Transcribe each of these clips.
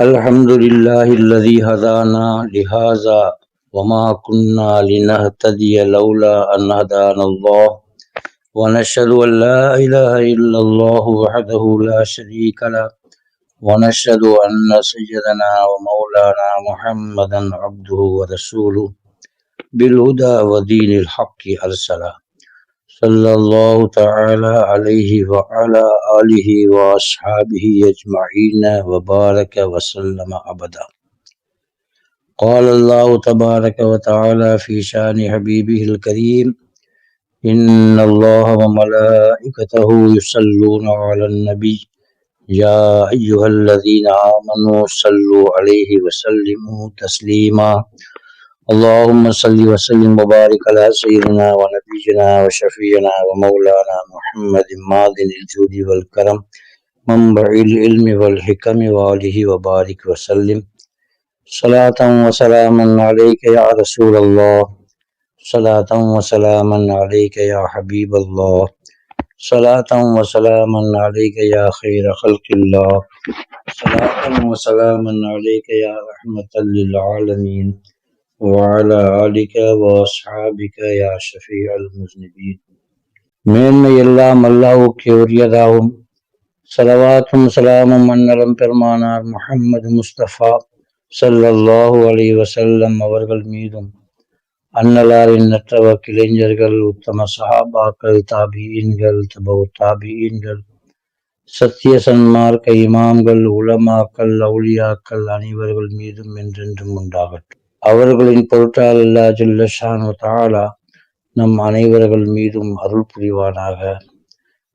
الحمد لله الذي هدانا لهذا وما كنا لنهتدي لولا أن هدانا الله. ونشهد أن لا إله إلا الله وحده لا شريك له. ونشهد أن سيدنا ومولانا محمدا عبده ورسوله. بالهدى ودين الحق أرسله. صلى الله تعالى عليه وعلى آله وأصحابه أجمعين وبارك وسلم أبدا. قال الله تبارك وتعالى في شأن حبيبه الكريم إن الله وملائكته يصلون على النبي يا أيها الذين آمنوا صلوا عليه وسلموا تسليما. اللهم صل وسلم وبارك على سيدنا ونبينا وشفينا ومولانا محمد ماضن الجود والكرم منبع العلم والحكم وآله وبارك وسلم. صلاة وسلاما عليك يا رسول الله. صلاة وسلاما عليك يا حبيب الله. صلاة وسلاما عليك يا خير خلق الله. صلاة وسلاما عليك يا رحمة للعالمين. وعلى آلك وأصحابك يا شفيع المذنبين மேன்மை எல்லாம் அல்லாவுக்கு உரியதாகும் சலவாத்தும் சலாமும் மன்னலம் பெருமானார் முஹம்மது முஸ்தபா ஸல்லல்லாஹு அலைஹி வஸல்லம் அவர்கள் மீதும் அன்னலாரின் நற்றவ கிளைஞர்கள் உத்தம சஹாபாக்கள் தாபியீன்கள் தபவு தாபியீன்கள் சத்திய சன்மார்க்க இமாம்கள் உலமாக்கள் அவுலியாக்கள் அனைவர்கள் மீதும் என்றென்றும் உண்டாகட்டும் அவர்களின் பொருட்டால் அல்லா ஜுல்லஷானு தாலா நம் அனைவர்கள் மீதும் அருள் புரிவானாக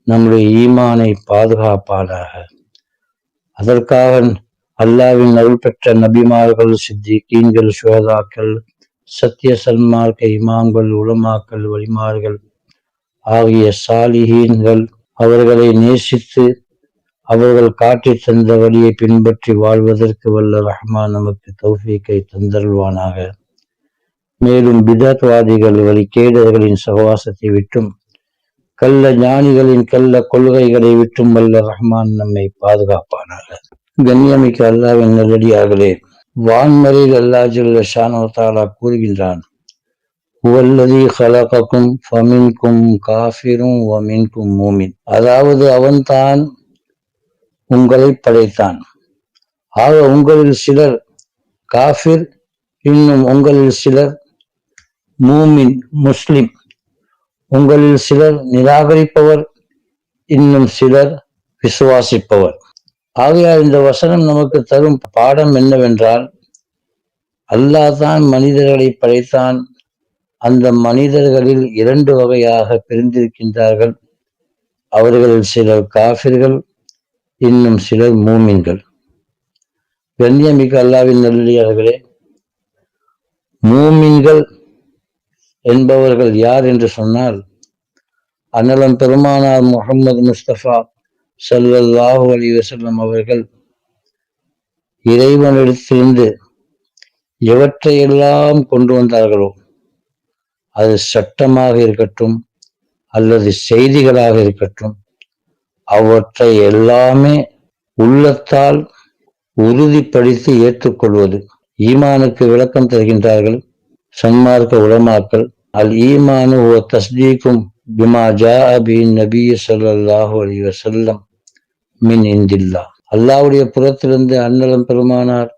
நம்முடைய ஈமானை பாதுகாப்பானாக. அதற்காக அல்லாவின் அருள் பெற்ற நபிமார்கள் சித்திகீன்கள் சுகதாக்கள் சத்திய சன்மார்க்க இமாம்கள் உலமாக்கள் வழிமார்கள் ஆகிய சாலிஹீன்கள் அவர்களை நேசித்து அவர்கள் காட்டி தந்த வழியை பின்பற்றி வாழ்வதற்கு வல்ல ரஹ்மான் நமக்கு தௌஃபீக்கை தந்தருள்வானாக. மேலும் பிதத்வாதிகள் வழிகேடர்களின் சகவாசத்தை விட்டும் கள்ள ஞானிகளின் கள்ள கொள்கைகளை விட்டும் வல்ல ரஹ்மான் நம்மை பாதுகாப்பானாக. கண்ணியமிக்க அல்லாவின் நல்லடியாகலே வான்மறையில் அல்லா ஜல்ல ஷானோ தாலா கூறுகின்றான் உவல்லதி ஹலகக்கும் ஃபமின்கும் காஃபிரும் வமின்கும் மூமின். அதாவது அவன்தான் உங்களை படைத்தான். ஆக உங்களில் சிலர் காஃபிர் இன்னும் உங்களில் சிலர் மூமின் முஸ்லிம். உங்களில் சிலர் நிராகரிப்பவர் இன்னும் சிலர் விசுவாசிப்பவர். ஆகையால் இந்த வசனம் நமக்கு தரும் பாடம் என்னவென்றால் அல்லாஹ் தான் மனிதர்களை படைத்தான். அந்த மனிதர்களில் இரண்டு வகையாக பிரிந்திருக்கின்றார்கள். அவர்களில் சிலர் காஃபிர்கள் இன்னும் சிலர் மூமின்கள். கண்ணியமிக்க அல்லாவின் நல்லடியார்களே மூமின்கள் என்பவர்கள் யார் என்று சொன்னால் அன்னலம் பெருமானார் முகமது முஸ்தபா சல்லல்லாஹு அலி வசல்லம் அவர்கள் இறைவனிடத்திலிருந்து எவற்றையெல்லாம் கொண்டு வந்தார்களோ அது சட்டமாக இருக்கட்டும் அல்லது செய்திகளாக இருக்கட்டும் அவற்றை எல்லாமே உள்ளத்தால் உறுதிப்படுத்தி ஏற்றுக்கொள்வது. ஈமானுக்கு விளக்கம் தருகின்றார்கள். சன்மார்க்க உலமாக்கள் அல் ஈமானு ஓ தஸ்தீக்கும் பிமா ஜா அபி நபி ஸல்லல்லாஹு அலி வசல்லம் மின் இந்தில்லா. அல்லாவுடைய புறத்திலிருந்து அன்னலம் பெருமானார்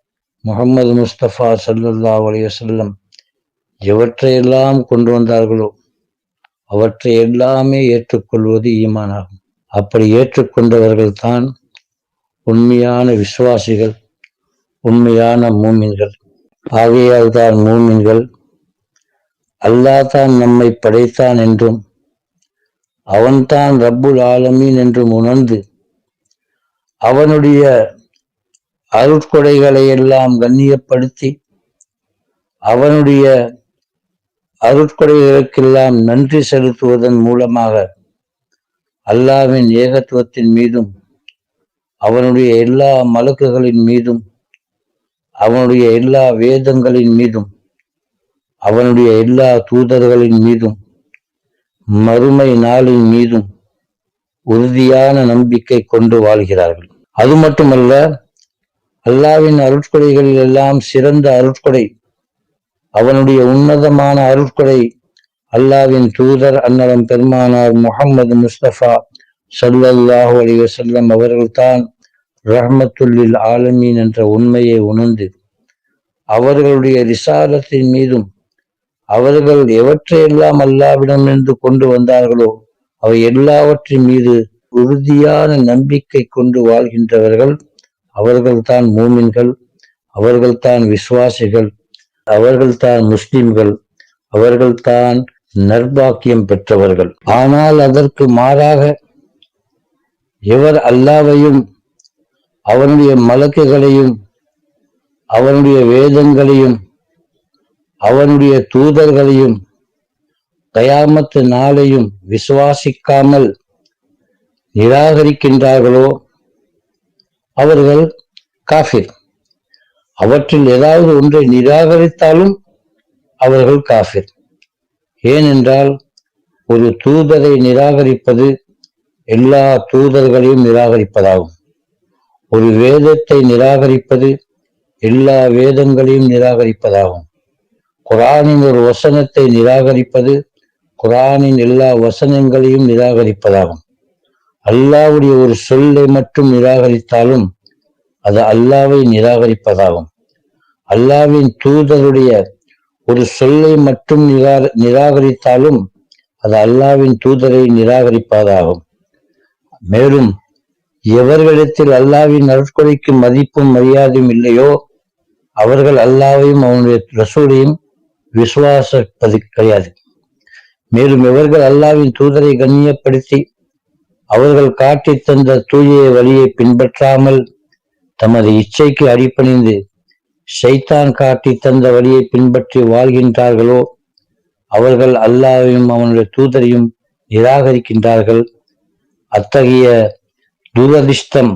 முகமது முஸ்தபா ஸல்லல்லாஹு அலி வசல்லம் எவற்றையெல்லாம் கொண்டு வந்தார்களோ அவற்றை எல்லாமே ஏற்றுக்கொள்வது ஈமானாகும். அப்படி ஏற்றுக்கொண்டவர்கள் தான் உண்மையான விசுவாசிகள் உண்மையான மூமின்கள். ஆகையால் தான் மூமின்கள் அல்லாஹ் தான் நம்மை படைத்தான் என்றும் அவன்தான் ரப்புல் ஆலமீன் என்றும் உணர்ந்து அவனுடைய அருட்கொடைகளை எல்லாம் கண்ணியப்படுத்தி அவனுடைய அருட்கொடைகளுக்கெல்லாம் நன்றி செலுத்துவதன் மூலமாக அல்லாவின் ஏகத்துவத்தின் மீதும் அவனுடைய எல்லா மலக்குகளின் மீதும் அவனுடைய எல்லா வேதங்களின் மீதும் அவனுடைய எல்லா தூதர்களின் மீதும் மறுமை நாளின் மீதும் உறுதியான நம்பிக்கை கொண்டு வாழ்கிறார்கள். அது மட்டுமல்ல அல்லாவின் அருட்கொடைகளில் எல்லாம் சிறந்த அருட்கொடை அவனுடைய உன்னதமான அருட்கொடை அல்லாவின் தூதர் அன்னலம் பெருமானார் முகமது முஸ்தபா சல்லல்லாஹு அலி வசல்லம் அவர்கள்தான் ரஹமத்துல்லில் ஆலமீன் என்ற உண்மையை உணர்ந்து அவர்களுடைய ரிசாலத்தின் மீதும் அவர்கள் எவற்றையெல்லாம் அல்லாவிடமிருந்து கொண்டு வந்தார்களோ அவை எல்லாவற்றின் மீது உறுதியான நம்பிக்கை கொண்டு வாழ்கின்றவர்கள் அவர்கள்தான் மூமின்கள் அவர்கள்தான் விசுவாசிகள் அவர்கள்தான் முஸ்லிம்கள் அவர்கள்தான் நர்பாக்கியம் பெற்றவர்கள். ஆனால் அதற்கு மாறாக எவர் அல்லாவையும் அவனுடைய மலக்குகளையும் அவனுடைய வேதங்களையும் அவனுடைய தூதர்களையும் கயாமத்து நாளையும் விசுவாசிக்காமல் நிராகரிக்கின்றார்களோ? அவர்கள் காஃபிர். அவற்றில் ஏதாவது ஒன்றை நிராகரித்தாலும் அவர்கள் காஃபிர். ஏனென்றால் ஒரு தூதரை நிராகரிப்பது எல்லா தூதர்களையும் நிராகரிப்பதாகும். ஒரு வேதத்தை நிராகரிப்பது எல்லா வேதங்களையும் நிராகரிப்பதாகும். குரானின் ஒரு வசனத்தை நிராகரிப்பது குரானின் எல்லா வசனங்களையும் நிராகரிப்பதாகும். அல்லாவுடைய ஒரு சொல்லை மட்டும் நிராகரித்தாலும் அது அல்லாவை நிராகரிப்பதாகும். அல்லாவின் தூதருடைய ஒரு சொல்லை மட்டும் நிரா நிராகரித்தாலும் அது அல்லாவின் தூதரை நிராகரிப்பதாகும். மேலும் எவர்களிடத்தில் அல்லாவின் நற்கொலைக்கு மதிப்பும் மரியாதையும் இல்லையோ அவர்கள் அல்லாவையும் அவனுடைய ரசூலையும் விசுவாசப்பது கிடையாது. மேலும் இவர்கள் அல்லாவின் தூதரை கண்ணியப்படுத்தி அவர்கள் காட்டி தந்த தூய வழியை பின்பற்றாமல் தமது இச்சைக்கு அடிப்பணிந்து ஷைத்தான் காட்டி தந்த வழியை பின்பற்றி வாழ்கின்றார்களோ? அவர்கள் அல்லாவையும் அவனுடைய தூதரையும் நிராகரிக்கின்றார்கள். அத்தகைய துரதிர்ஷ்டம்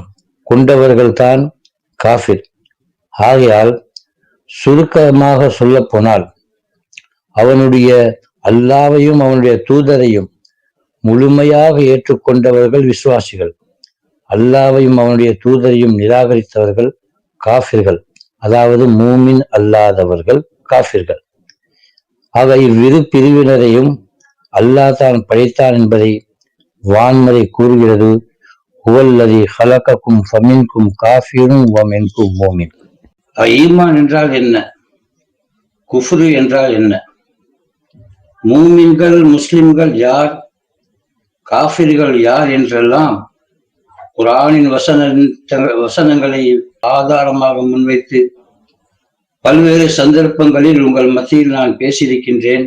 கொண்டவர்கள்தான் காஃபிர். ஆகையால் சுருக்கமாக சொல்ல போனால் அவனுடைய அல்லாவையும் அவனுடைய தூதரையும் முழுமையாக ஏற்றுக்கொண்டவர்கள் விசுவாசிகள். அல்லாவையும் அவனுடைய தூதரையும் நிராகரித்தவர்கள் காஃபிர்கள். அதாவது மூமின் அல்லாதவர்கள் காஃபிர்கள். ஆக இவ்விரு பிரிவினரையும் அல்லாஹ் தான் படைத்தான் என்பதை வான்மறை கூறுகிறது. ஹுவல்லதி ஹலக்கக்கும் ஃபமின்கும் காஃபிரும் வமென்கும் மோமின். ஈமான் என்றால் என்ன? குஃப்ரு என்றால் என்ன? மூமின்கள் முஸ்லிம்கள் யார்? காஃபிர்கள் யார் என்றெல்லாம் குரானின் வசன வசனங்களை ஆதாரமாக முன்வைத்து பல்வேறு சந்தர்ப்பங்களில் உங்கள் மத்தியில் நான் பேசியிருக்கின்றேன்.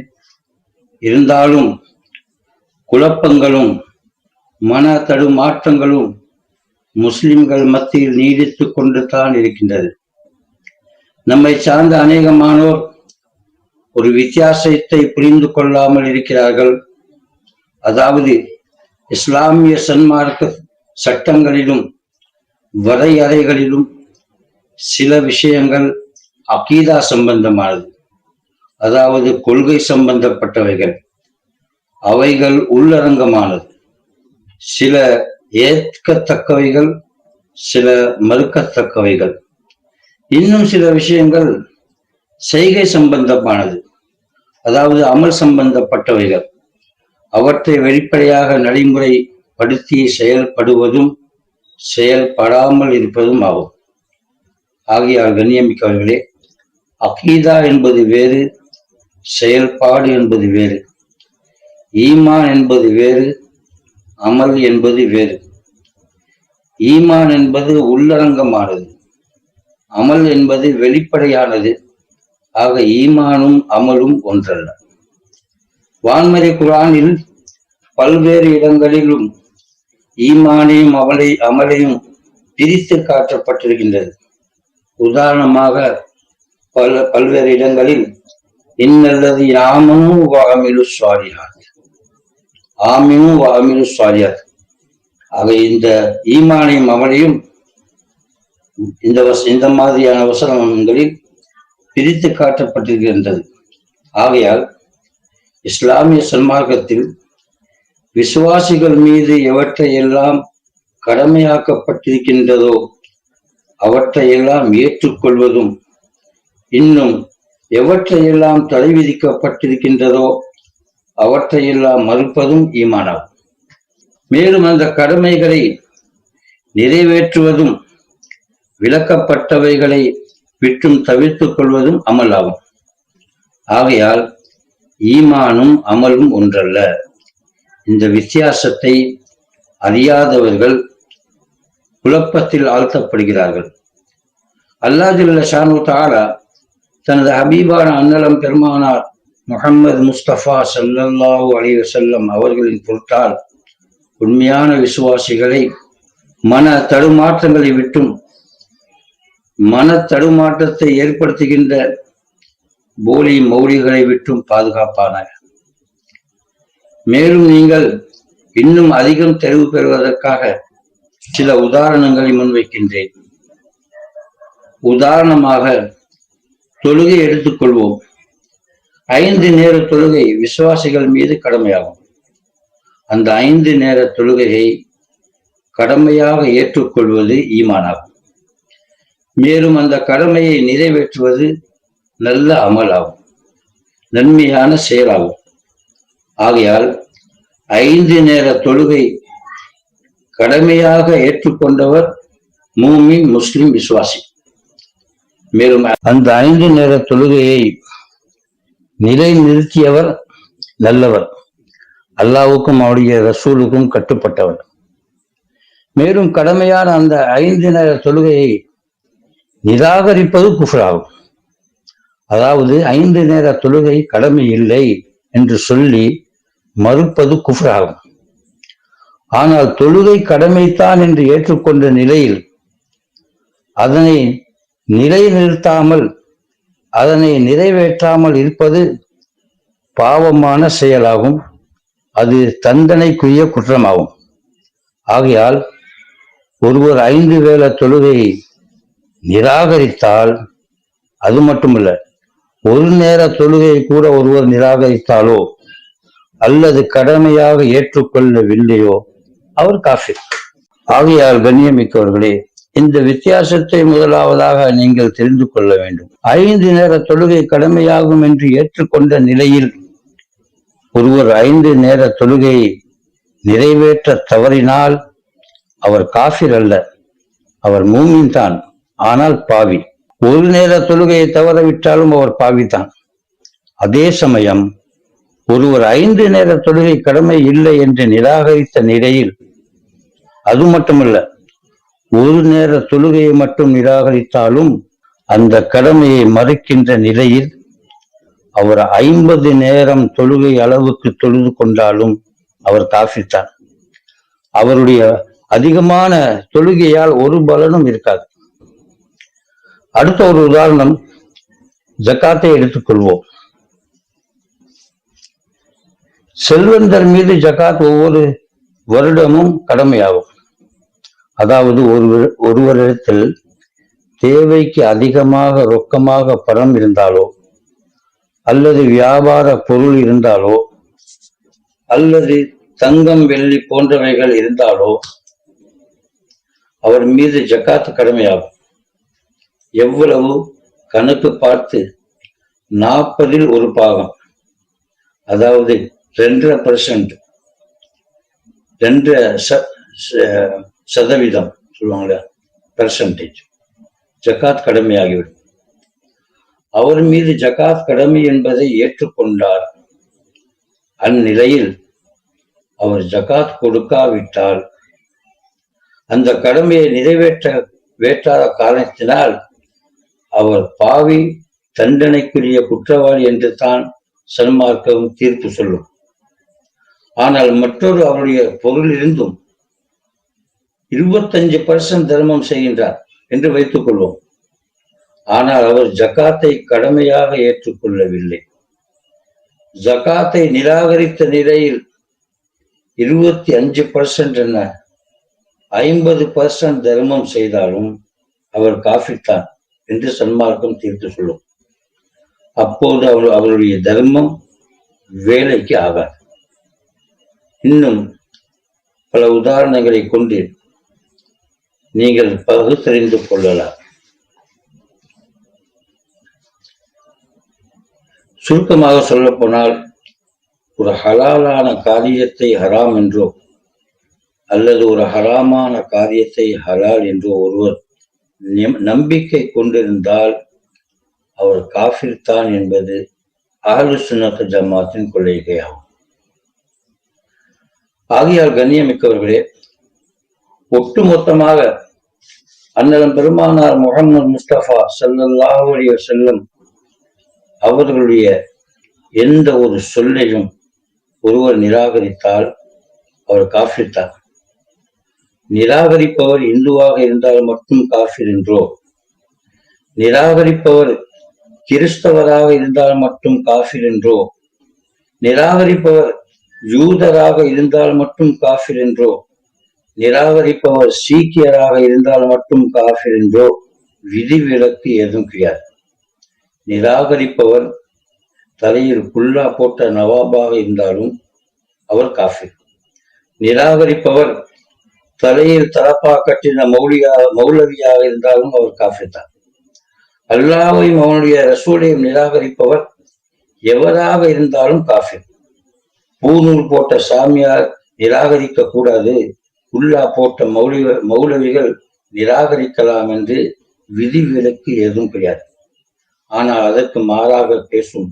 இருந்தாலும் குழப்பங்களும் மன தடுமாற்றங்களும் முஸ்லிம்கள் மத்தியில் நீடித்து கொண்டு தான் இருக்கின்றது. நம்மை சார்ந்த அநேகமானோர் ஒரு வித்தியாசத்தை புரிந்து கொள்ளாமல் இருக்கிறார்கள். அதாவது இஸ்லாமிய சன்மார்க்க சட்டங்களிலும் வரையறைகளிலும் சில விஷயங்கள் அகீதா சம்பந்தமானது. அதாவது கொள்கை சம்பந்தப்பட்டவைகள். அவைகள் உள்ளரங்கமானது. சில ஏற்கத்தக்கவைகள் சில மறுக்கத்தக்கவைகள். இன்னும் சில விஷயங்கள் செய்கை சம்பந்தமானது. அதாவது அமல் சம்பந்தப்பட்டவைகள். அவற்றை வெளிப்படையாக நடைமுறைப்படுத்தி செயல்படுவதும் செயல்படாமல் இருப்பதும் ஆகும். ஆகிய கண்ணியமிக்கவர்களே அகீதா என்பது வேறு செயல்பாடு என்பது வேறு ஈமான் என்பது வேறு அமல் என்பது வேறு. ஈமான் என்பது உள்ளரங்கமானது அமல் என்பது வெளிப்படையானது ஆக ஈமானும் அமலும் ஒன்றல்ல. வான்மறை குரானில் பல்வேறு இடங்களிலும் ஈமானையும் அமலை அமலையும் பிரித்து காட்டப்பட்டிருக்கின்றது. உதாரணமாக பல பல்வேறு இடங்களில் இன்னல்லது ஆமனும் வாமிலு சுவாரியாத் ஆமியும் வாமிலு சுவாரியாத் ஆக இந்த ஈமானையும் அமலையும் இந்த வச இந்த மாதிரியான வசனங்களில் பிரித்து காட்டப்பட்டிருக்கின்றது. ஆகையால் இஸ்லாமிய சன்மார்க்கத்தில் விசுவாசிகள் மீது எவற்றையெல்லாம் கடமையாக்கப்பட்டிருக்கின்றதோ அவற்றையெல்லாம் ஏற்றுக்கொள்வதும் இன்னும் எவற்றையெல்லாம் தடை விதிக்கப்பட்டிருக்கின்றதோ அவற்றையெல்லாம் மறுப்பதும் ஈமானாகும். மேலும் அந்த கடமைகளை நிறைவேற்றுவதும் விளக்கப்பட்டவைகளை விட்டும் தவிர்த்துக் கொள்வதும் அமலாகும். ஆகையால் ஈமானும் அமலும் ஒன்றல்ல. இந்த வித்தியாசத்தை அறியாதவர்கள் குழப்பத்தில் ஆழ்த்தப்படுகிறார்கள். அல்லாஜில்ல ஷானு தாரா தனது ஹபீபான அன்னலம் பெருமானார் முகமது முஸ்தபா சல்லல்லாஹூ அலி வசல்லம் அவர்களின் பொருட்டால் உண்மையான விசுவாசிகளை மன தடுமாற்றங்களை விட்டும் மன தடுமாற்றத்தை ஏற்படுத்துகின்ற போலி மௌலிகளை விட்டும் பாதுகாப்பான மேலும் நீங்கள் இன்னும் அதிகம் தெளிவு பெறுவதற்காக சில உதாரணங்களை முன்வைக்கின்றேன். உதாரணமாக தொழுகை எடுத்துக்கொள்வோம். ஐந்து நேர தொழுகை விசுவாசிகள் மீது கடமையாகும். அந்த ஐந்து நேர தொழுகையை கடமையாக ஏற்றுக்கொள்வது ஈமானாகும். மேலும் அந்த கடமையை நிறைவேற்றுவது நல்ல அமலாகும். நன்மையான செயலாகும். ஆகையால் ஐந்து நேர தொழுகை கடமையாக ஏற்றுக்கொண்டவர் மூமின் முஸ்லிம் விசுவாசி. மேலும் அந்த ஐந்து நேர தொழுகையை நிலை நிறுத்தியவர் நல்லவர். அல்லாவுக்கும் அவருடைய ரசூலுக்கும் கட்டுப்பட்டவர். மேலும் கடமையான அந்த ஐந்து நேர தொழுகையை நிராகரிப்பது குஃபராகும். அதாவது ஐந்து நேர தொழுகை கடமை இல்லை என்று சொல்லி மறுப்பது குஃபராகும். ஆனால் தொழுகை கடமைத்தான் என்று ஏற்றுக்கொண்ட நிலையில் அதனை நிலைநிறுத்தாமல் அதனை நிறைவேற்றாமல் இருப்பது பாவமான செயலாகும். அது தண்டனைக்குரிய குற்றமாகும். ஆகையால் ஒருவர் ஐந்து வேள தொழுகையை நிராகரித்தால் அது மட்டுமல்ல ஒரு நேர தொழுகையை கூட ஒருவர் நிராகரித்தாலோ அல்லது கடமையாக ஏற்றுக்கொள்ளவில்லையோ அவர் காஃபிர். ஆகையால் கண்ணியமிக்கவர்களே இந்த வித்தியாசத்தை முதலாவதாக நீங்கள் தெரிந்து கொள்ள வேண்டும். ஐந்து நேர தொழுகை கடமையாகும் என்று ஏற்றுக்கொண்ட நிலையில் ஒருவர் ஐந்து நேர தொழுகையை நிறைவேற்ற தவறினால் அவர் காஃபிர் அல்ல அவர் மூமின் தான் ஆனால் பாவி. ஒரு நேர தொழுகையை தவறவிட்டாலும் அவர் பாவிதான் அதே சமயம் ஒருவர் ஐந்து நேர தொழுகை கடமை இல்லை என்று நிராகரித்த நிலையில் அது மட்டுமல்ல ஒரு நேர தொழுகையை மட்டும் நிராகரித்தாலும் அந்த கடமையை மறுக்கின்ற நிலையில் அவர் ஐம்பது நேரம் தொழுகை அளவுக்கு தொழுது கொண்டாலும் அவர் தாசித்தார். அவருடைய அதிகமான தொழுகையால் ஒரு பலனும் இருக்காது. அடுத்த ஒரு உதாரணம் ஜக்காத்தை எடுத்துக்கொள்வோம். செல்வந்தர் மீது ஜக்காத் ஒவ்வொரு வருடமும் கடமையாகும். அதாவது ஒரு ஒருவரிடத்தில் தேவைக்கு அதிகமாக ரொக்கமாக பணம் இருந்தாலோ அல்லது வியாபார பொருள் இருந்தாலோ அல்லது தங்கம் வெள்ளி போன்றவைகள் இருந்தாலோ அவர் மீது ஜக்காத்து கடமையாகும். எவ்வளவு? கணக்கு பார்த்து நாற்பதில் ஒரு பாகம். அதாவது ரெண்டரை பர்சன்ட் ரெண்டரை சதவீதம் சொல்லுவாங்களே பெர்சன்டேஜ் ஜக்காத் கடமையாகிவிடும். அவர் மீது ஜக்காத் கடமை என்பதை ஏற்றுக்கொண்டார். அந்நிலையில் அவர் ஜக்காத் கொடுக்காவிட்டால் அந்த கடமையை நிறைவேற்ற வேற்றாத காரணத்தினால் அவர் பாவி தண்டனைக்குரிய குற்றவாளி என்று தான் சன்மார்க்கம் தீர்ப்பு சொல்லும். ஆனால் மற்றொரு அவருடைய பொருளிலிருந்தும் இருபத்தஞ்சு பர்சன்ட் தர்மம் செய்கின்றார் என்று வைத்துக் கொள்வோம். ஆனால் அவர் ஜக்காத்தை கடமையாக ஏற்றுக்கொள்ளவில்லை. ஜக்காத்தை நிராகரித்த நிலையில் இருபத்தி அஞ்சு பர்சன்ட் என்ன? ஐம்பது பர்சன்ட் தர்மம் செய்தாலும் அவர் காஃபித்தான் என்று சன்மார்க்கம் தீர்த்து சொல்லும். அப்போது அவர் அவருடைய தர்மம் வேலைக்கு ஆகாது. இன்னும் பல உதாரணங்களை கொண்டு நீங்கள் பகுத்தறிந்து கொள்ளலாம். சுருக்கமாக சொல்லப்போனால் ஒரு ஹலாலான காரியத்தை ஹராம் என்றோ அல்லது ஒரு ஹராமான காரியத்தை ஹலால் என்றோ ஒருவர் நம்பிக்கை கொண்டிருந்தால் அவர் காஃபிர் தான் என்பது அகலு சுனத்து ஜமாத்தின் கொள்கையாகும். ஆகியால் கண்ணியமிக்கவர்களே ஒட்டுமொத்தமாக அன்னதம் பெருமானார் முகமது முஸ்தபா செல்லல்லாவுடைய செல்லும் அவர்களுடைய எந்த ஒரு சொல்லையும் ஒருவர் நிராகரித்தால் அவர் காஃபித்தார் நிராகரிப்பவர் இந்துவாக இருந்தால் மட்டும் காஃபிர் என்றோ நிராகரிப்பவர் கிறிஸ்தவராக இருந்தால் மட்டும் காஃபிர் என்றோ நிராகரிப்பவர் யூதராக இருந்தால் மட்டும் காஃபிர் என்றோ நிராகரிப்பவர் சீக்கியராக இருந்தால் மட்டும் காஃபிர் என்றோ விதிவிலக்கு எதுவும் கிடையாது. நிராகரிப்பவர் தலையில் புல்லா போட்ட நவாபாக இருந்தாலும் அவர் காஃபிர். நிராகரிப்பவர் தலையில் தலப்பா கட்டின மௌலியா மௌலவியாக இருந்தாலும் அவர் காஃபிர் தான். அல்லாவையும் அவனுடைய ரசூலையும் நிராகரிப்பவர் எவராக இருந்தாலும் காஃபிர். பூநூல் போட்ட சாமியார் நிராகரிக்க கூடாது. உல்லா போட்ட மௌலிக மௌலவிகள் நிராகரிக்கலாம் என்று விதிவிலக்கு எதுவும் கிடையாது. ஆனால் அதற்கு மாறாக பேசும்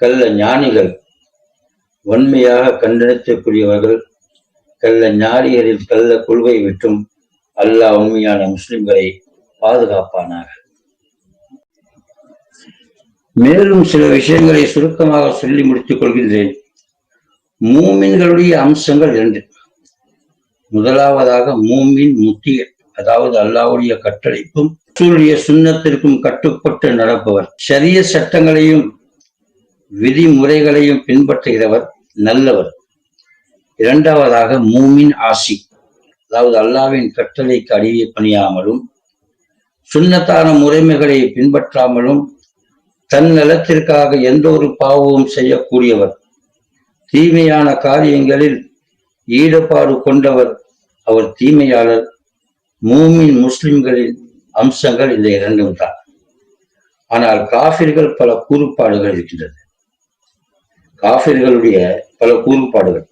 கள்ள ஞானிகள் வன்மையாக கண்டனத்திற்குரியவர்கள் கள்ள ஞானிகளில் கள்ள கொள்கை விட்டும் அல்லாஹ் உண்மையான முஸ்லிம்களை பாதுகாப்பானாக. மேலும் சில விஷயங்களை சுருக்கமாக சொல்லி முடித்துக் கொள்கின்றேன். மூமின்களுடைய அம்சங்கள் இரண்டு. முதலாவதாக மூமின் முத்திய அதாவது அல்லாவுடைய கட்டளைக்கும் சூழிய சுண்ணத்திற்கும் கட்டுப்பட்டு நடப்பவர். சரிய சட்டங்களையும் விதிமுறைகளையும் பின்பற்றுகிறவர் நல்லவர். இரண்டாவதாக மூமின் ஆசி அதாவது அல்லாவின் கட்டளைக்கு அடியை பணியாமலும் சுண்ணத்தான முறைமைகளை பின்பற்றாமலும் தன் நலத்திற்காக எந்த ஒரு பாவமும் செய்யக்கூடியவர். தீமையான காரியங்களில் ஈடுபாடு கொண்டவர். அவர் தீமையாளர் மூமின் முஸ்லிம்களின் அம்சங்கள் இந்த இரண்டும் தான். ஆனால் காபிர்கள் பல கூறுபாடுகள் இருக்கின்றது. காபிர்களுடைய பல கூறுபாடுகள்.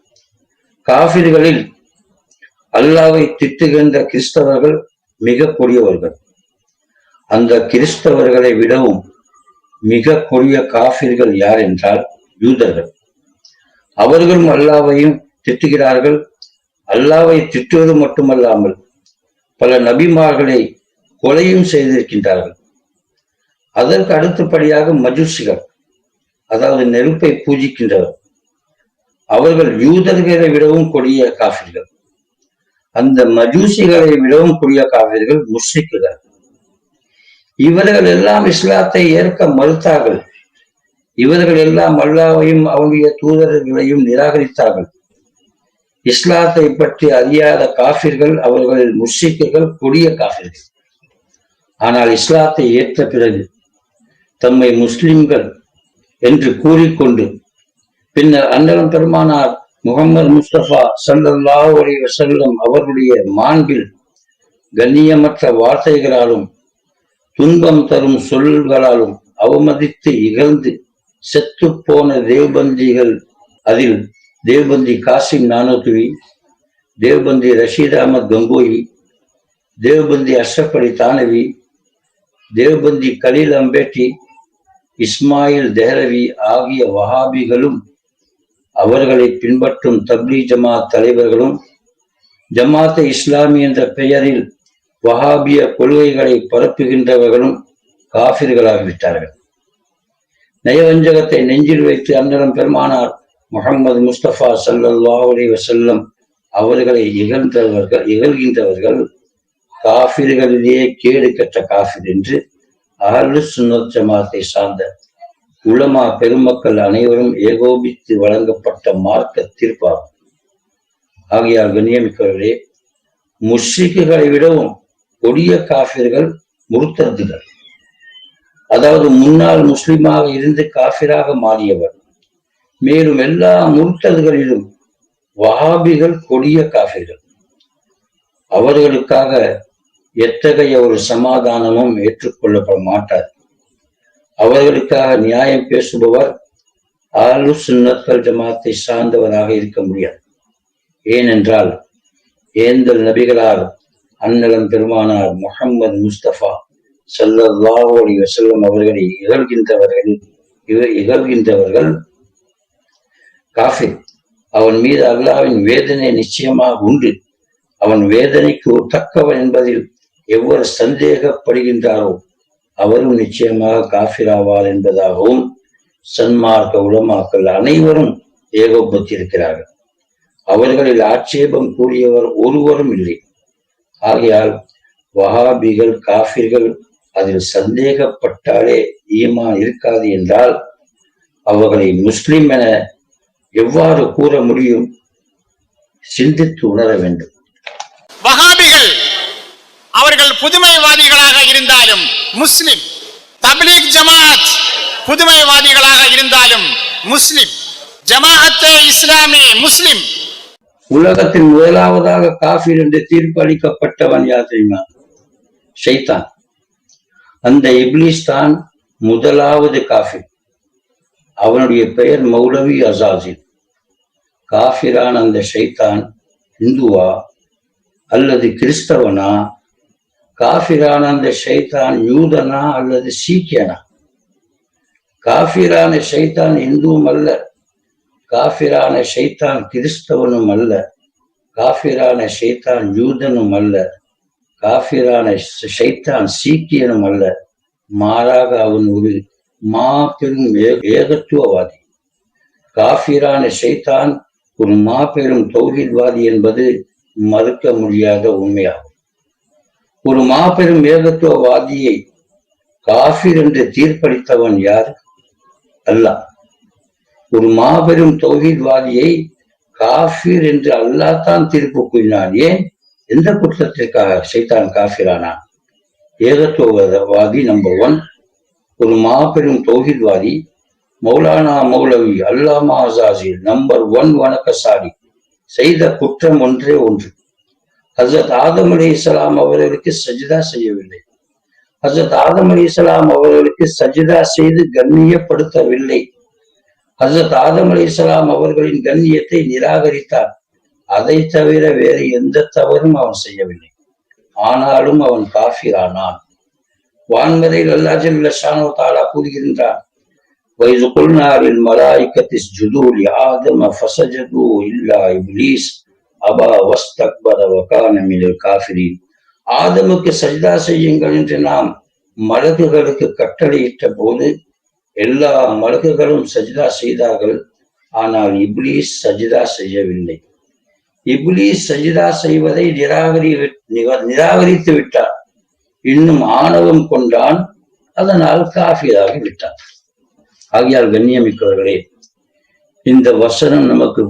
காபிர்களில் அல்லாவை திட்டுகின்ற கிறிஸ்தவர்கள் மிக கொடியவர்கள். அந்த கிறிஸ்தவர்களை விடவும் மிக கொடிய காபிர்கள் யார் என்றால் யூதர்கள். அவர்களும் அல்லாவையும் திட்டுகிறார்கள் அல்லாவை திட்டுவது மட்டுமல்லாமல் பல நபிமார்களை கொலையும் செய்திருக்கின்றார்கள். அதற்கு அடுத்தபடியாக மஜூசிகள் அதாவது நெருப்பை பூஜிக்கின்றவர். அவர்கள் யூதர்களை விடவும் கொடிய காஃபிர்கள் அந்த மஜூசிகளை விடவும் கொடிய காஃபிர்கள் முஸ்லிக்குகள் இவர்கள் எல்லாம் இஸ்லாத்தை ஏற்க மறுத்தார்கள். இவர்கள் எல்லாம் அல்லாவையும் அவனுடைய தூதர்களையும் நிராகரித்தார்கள். இஸ்லாத்தை பற்றி அறியாத காஃபிர்கள் அவர்கள் முஷிக்குகள் கொடிய காஃபிர்கள். ஆனால் இஸ்லாத்தை ஏற்ற பிறகு தம்மை முஸ்லிம்கள் என்று கூறிக்கொண்டு பின்னர் அன்னலம் பெருமானார் முகமது முஸ்தபா சல்லல்லாஹு அலைஹி அவருடைய அவர்களுடைய மாண்பில் கண்ணியமற்ற வார்த்தைகளாலும் துன்பம் தரும் சொல்களாலும் அவமதித்து இகழ்ந்து செத்து போன தேவபந்திகள் அதில் தேவ்பந்தி காசிம் நானோத்துவி தேவ்பந்தி ரஷீத் அகமது கங்கோயி தேவபந்தி அஷ்ரப் அலி தானவி தேவபந்தி கலீல் அம்பேட்டி இஸ்மாயில் தேரவி ஆகிய வஹாபிகளும் அவர்களை பின்பற்றும் தப்லி ஜமாத் தலைவர்களும் ஜமாத்தை இஸ்லாமி என்ற பெயரில் வஹாபிய கொள்கைகளை பரப்புகின்றவர்களும் காபிர்களாகிவிட்டார்கள் நயவஞ்சகத்தை நெஞ்சில் வைத்து அன்னரம் பெருமானார் முகமது முஸ்தபா சல்லல்லாஹு அலைஹி வஸல்லம் அவர்களை இகழ்ந்தவர்கள் இகழ்கின்றவர்கள் காபிர்களிலேயே கேடு கற்ற காஃபிர் என்று அகலு சுன்னத் ஜமாத்தை சார்ந்த உலமா பெருமக்கள் அனைவரும் ஏகோபித்து வழங்கப்பட்ட மார்க்க தீர்ப்பாகும். ஆகையால் கண்ணியமிக்கவர்களே முஷ்ரிக்குகளை விடவும் கொடிய காஃபிர்கள் முருத்தத்துகள் அதாவது முன்னாள் முஸ்லிமாக இருந்து காஃபிராக மாறியவர். மேலும் எல்லா முருத்ததுகளிலும் வாபிகள் கொடிய காஃபிகள் அவர்களுக்காக எத்தகைய ஒரு சமாதானமும் ஏற்றுக்கொள்ளப்பட மாட்டார். அவர்களுக்காக நியாயம் பேசுபவர் ஆலு சுன்னத்கள் ஜமாத்தை சார்ந்தவராக இருக்க முடியாது. ஏனென்றால் ஏந்தல் நபிகளார் அன்னலம் பெருமானார் முகமது முஸ்தபா சல்லல்லாஹு அலி வசல்லம் அவர்களை இகழ்கின்றவர்கள் இகழ்கின்றவர்கள் காஃபிர் அவன் மீது அல்லாவின் வேதனை நிச்சயமாக உண்டு. அவன் வேதனைக்கு தக்கவன் என்பதில் எவ்வளவு சந்தேகப்படுகின்றாரோ அவரும் நிச்சயமாக காஃபிராவார் என்பதாகவும் சன்மார்க்க உலமாக்கள் அனைவரும் ஏகோபத்திருக்கிறார்கள். அவர்களில் ஆட்சேபம் கூறியவர் ஒருவரும் இல்லை. ஆகையால் வஹாபிகள் காஃபிர்கள் அதில் சந்தேகப்பட்டாலே ஈமான் இருக்காது என்றால் அவர்களை முஸ்லிம் என எவ்வாறு கூற முடியும்? சிந்தித்து உணர வேண்டும். வஹாபிகள் அவர்கள் புதுமைவாதிகளாக இருந்தாலும் முஸ்லிம் தப்லீக் ஜமாத் புதுமைவாதிகளாக இருந்தாலும் முஸ்லிம் ஜமாஅத்தே இஸ்லாமி முஸ்லிம். உலகத்தில் முதலாவதாக காஃபிர் என்று தீர்ப்பு அளிக்கப்பட்டவன் யார் தெரியுமா? ஷைத்தான். அந்த இப்லீஸ் தான் முதலாவது காஃபிர். அவனுடைய பெயர் மௌலவி அசாசின் காஃபிரான் அந்த ஷைத்தான் இந்துவா அல்லது கிறிஸ்தவனா? காஃபிரான அந்த ஷைத்தான் யூதனா அல்லது சீக்கியனா? காஃபிரான ஷைத்தான் இந்துவும் அல்ல. காஃபிரான ஷைத்தான் கிறிஸ்தவனும் அல்ல. காஃபிரான ஷைத்தான் யூதனும் அல்ல. காஃபிரான ஷைத்தான் சீக்கியனும் அல்ல. மாறாக அவன் ஒரு மாபெரும் ஏகத்துவவாதி காஃபிரான ஷைத்தான் ஒரு மாபெரும் தௌஹீத்வாதி என்பது மறுக்க முடியாத உண்மையாகும். ஒரு மாபெரும் ஏகத்துவவாதியை காஃபிர் என்று தீர்ப்பளித்தவன் யார்? அல்லாஹ். ஒரு மாபெரும் தௌஹீத்வாதியை காஃபிர் என்று அல்லாஹ் தான் தீர்ப்பு கூறினான். ஏன்? எந்த குற்றத்திற்காக சைத்தான் காஃபிரானான் ஏகத்துவவாதி நம்பர் ஒன் ஒரு மாபெரும் தௌஹீத்வாதி மௌலானா மௌலவி அல்லாமா அசாசி நம்பர் ஒன் வணக்கசாலி செய்த குற்றம் ஒன்றே ஒன்று. ஹசரத் ஆதம் அலி இஸ்லாம் அவர்களுக்கு சஜிதா செய்யவில்லை. ஹசரத் ஆதம் அலி இஸ்லாம் அவர்களுக்கு சஜிதா செய்து கண்ணியப்படுத்தவில்லை. ஹசரத் ஆதம் அலி இஸ்லாம் அவர்களின் கண்ணியத்தை நிராகரித்தார். அதை தவிர வேறு எந்த தவறும் அவன் செய்யவில்லை. ஆனாலும் அவன் காஃபிரானான். வான்மறையில் அல்லா ஜல்ல ஷானோ தாலா கூறுகின்றான் وإذ قلنا للملائكة اسجدوا لآدم فسجدوا إلا إبليس أبى واستكبر وكان من الكافرين ஆதமுக்கு சஜ்தா செய்யுங்கள் என்று நாம் மலக்குகளுக்கு கட்டளையிட்ட போது எல்லா மலக்குகளும் சஜிதா செய்தார்கள் ஆனால் இப்லீஸ் சஜிதா செய்யவில்லை இப்லீஸ் சஜிதா செய்வதை நிராகரி நிக- நிராகரித்து விட்டார் இன்னும் ஆணவம் கொண்டான். அதனால் காஃபிராகி விட்டார் ஆகியால் கண்ணியமிக்கவர்களே இந்த வசனம் நமக்கு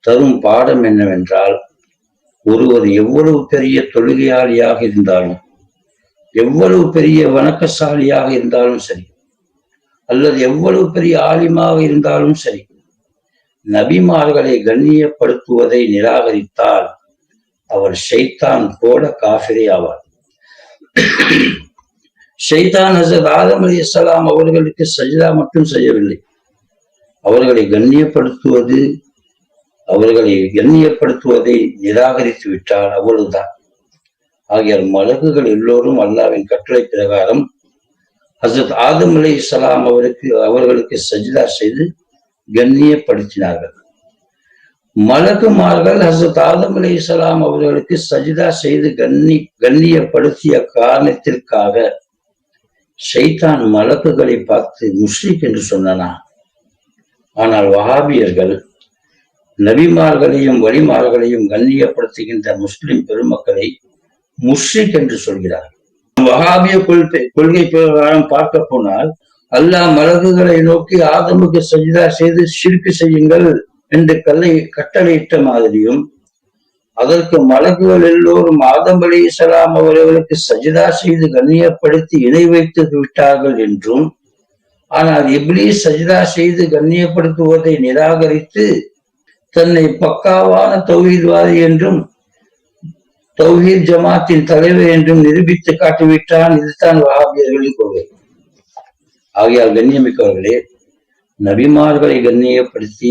தரும் பாடம் என்னவென்றால் ஒருவர் எவ்வளவு பெரிய தொழுகையாளியாக இருந்தாலும் எவ்வளவு பெரிய வணக்கசாலியாக இருந்தாலும் சரி அல்லது எவ்வளவு பெரிய ஆலிமாக இருந்தாலும் சரி நபிமார்களை கண்ணியப்படுத்துவதை நிராகரித்தால் அவர் ஷைத்தான் போல காஃபிரே ஆவார். ஷைதான் ஹசரத் ஆதம் அலி இஸ்லாம் அவர்களுக்கு சஜிதா மட்டும் செய்யவில்லை. அவர்களை கண்ணியப்படுத்துவது அவர்களை கண்ணியப்படுத்துவதை நிராகரித்து விட்டால் அவ்வளவுதான். ஆகிய மலகுகள் எல்லோரும் அல்லாவின் கட்டளை பிரகாரம் ஹசரத் ஆதம் அலி இஸ்லாம் அவருக்கு அவர்களுக்கு சஜிதா செய்து கண்ணியப்படுத்தினார்கள். மலக்குமார்கள் ஹசரத் ஆதம் அலி இஸ்லாம் அவர்களுக்கு சஜிதா செய்து கண்ணி கண்ணியப்படுத்திய காரணத்திற்காக ஷைத்தான் மலக்குகளை பார்த்து முஸ்லிக் என்று சொன்னனா? ஆனால் வஹாபியர்கள் நபிமார்களையும் வழிமார்களையும் கண்ணியப்படுத்துகின்ற முஸ்லிம் பெருமக்களை முஸ்லிக் என்று சொல்கிறார் வஹாபிய கொள்கை கொள்கை பிரகாரம் பார்க்க போனால் அல்லாஹ் மலகுகளை நோக்கி ஆதமுக்கு சஜிதா செய்து ஷிர்கு செய்யுங்கள். என்று கல்லை கட்டளையிட்ட மாதிரியும் அதற்கு மலக்குகள் எல்லோரும் ஆதம் அலி இஸ்லாம் அவர்களுக்கு சஜிதா செய்து கண்ணியப்படுத்தி இணை வைத்து விட்டார்கள் என்றும் ஆனால் இப்லீஸ் சஜிதா செய்து கண்ணியப்படுத்துவதை நிராகரித்து தன்னை பக்காவான தௌஹீத்வாதி என்றும் தௌஹீத் ஜமாத்தின் தலைவர் என்றும் நிரூபித்து காட்டிவிட்டான். இதுதான் வஹாபியர்களின் கொள்கை. ஆகையால் கண்ணியமிக்கவர்களே நபிமார்களை கண்ணியப்படுத்தி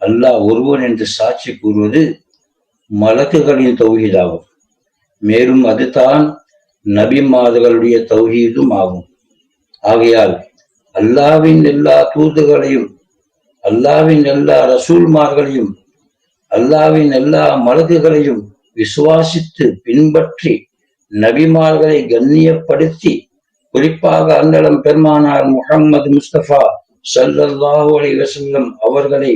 அல்லாஹ் ஒருவன் என்று சாட்சி கூறுவது மலக்குகளின் தௌஹீதாகும். மேலும் அதுதான் நபிமார்களுடைய தௌஹீதும் ஆகும். ஆகையால் அல்லாவின் எல்லா தூதுகளையும் அல்லாவின் எல்லா ரசூல்மார்களையும் அல்லாவின் எல்லா மலக்குகளையும் விசுவாசித்து பின்பற்றி நபிமார்களை கண்ணியப்படுத்தி குறிப்பாக அன்னலம் பெருமானார் முகம்மது முஸ்தபா ஸல்லல்லாஹு அலி வசல்லம் அவர்களை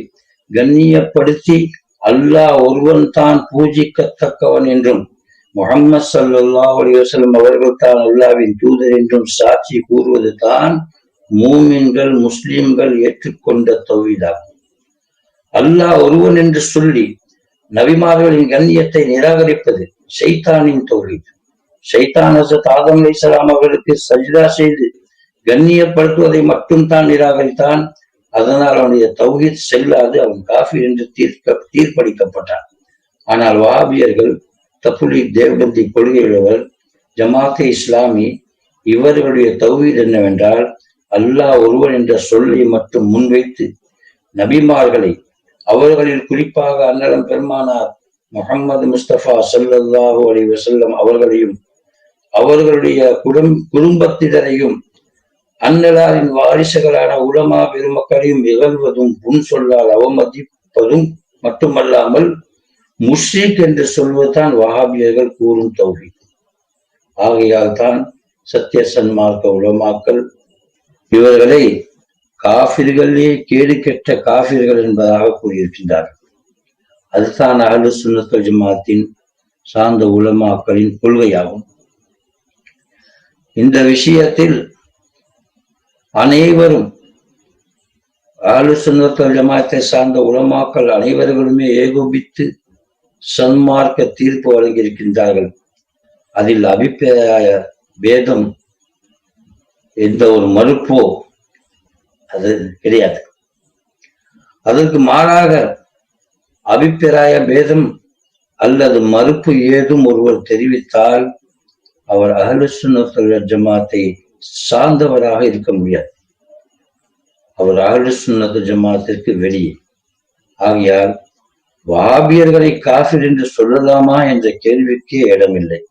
கண்ணியப்படுத்தி அல்லாஹ் ஒருவன் தான் பூஜிக்கத்தக்கவன் என்றும் முகம்மது ஸல்லல்லாஹு அலிவசலம் அவர்கள் தான் அல்லாவின் தூதர் என்றும் சாட்சி கூறுவது தான் மூமின்கள் முஸ்லிம்கள் ஏற்றுக்கொண்ட தொழிலாகும் அல்லாஹ் ஒருவன் என்று சொல்லி நபிமார்களின் கண்ணியத்தை நிராகரிப்பது சைத்தானின் தொழில் சைத்தான ஹசரத் ஆதம் அவர்களுக்கு சஜிதா செய்து கண்ணியப்படுத்துவதை மட்டும் தான் நிராகரித்தான் அதனால் அவனுடைய தௌஹீத் செல்லாது அவன் காஃபி என்று தீர்க்க தீர்ப்பளிக்கப்பட்டான். ஆனால் வாபியர்கள் தப்புலி தேவ்பந்தி கொள்கையுள்ளவர் ஜமாத்தே இஸ்லாமி இவர்களுடைய தௌஹீத் என்னவென்றால் அல்லாஹ் ஒருவன் என்ற சொல்லை மட்டும் முன்வைத்து நபிமார்களை அவர்களில் குறிப்பாக அன்னலம் பெருமானார் முகமது முஸ்தபா சல்லாஹூ அலி வசல்லம் அவர்களையும் அவர்களுடைய குடும் குடும்பத்தினரையும் அன்னலாரின் வாரிசுகளான உலமா பெருமக்களையும் இகழ்வதும் புன் சொல்லால் அவமதிப்பதும் மட்டுமல்லாமல் முஷ்ரிக் என்று சொல்வதுதான் வஹாபியர்கள் கூறும் தௌஹி ஆகையால் தான் சத்திய சன்மார்க்க உலமாக்கள் இவர்களை காபிர்களே கேடு கெட்ட காபிர்கள் என்பதாக கூறியிருக்கின்றார்கள். அதுதான் அகலு சுன்னத்தல் ஜமாத்தின் சார்ந்த உலமாக்களின் கொள்கையாகும். இந்த விஷயத்தில் அனைவரும் அகலு ஜமாத்தை சார்ந்த உலமாக்கள் அனைவர்களுமே ஏகோபித்து சன்மார்க்க தீர்ப்பு வழங்கியிருக்கின்றார்கள். அதில் அபிப்பிராய பேதம் எந்த ஒரு மறுப்போ அது கிடையாது. அதற்கு மாறாக அபிப்பிராய பேதம் அல்லது மறுப்பு ஏதும் ஒருவர் தெரிவித்தால் அவர் அகலுசுன்னத்துல் ஜமாத்தை சார்ந்தவராக இருக்க முடியாது. அவர் அகலுசுன்னத்து ஜமாத்திற்கு வெளியே. ஆகையால் வாபியர்களை காஃபிர் என்று சொல்லலாமா என்ற கேள்விக்கே இடமில்லை.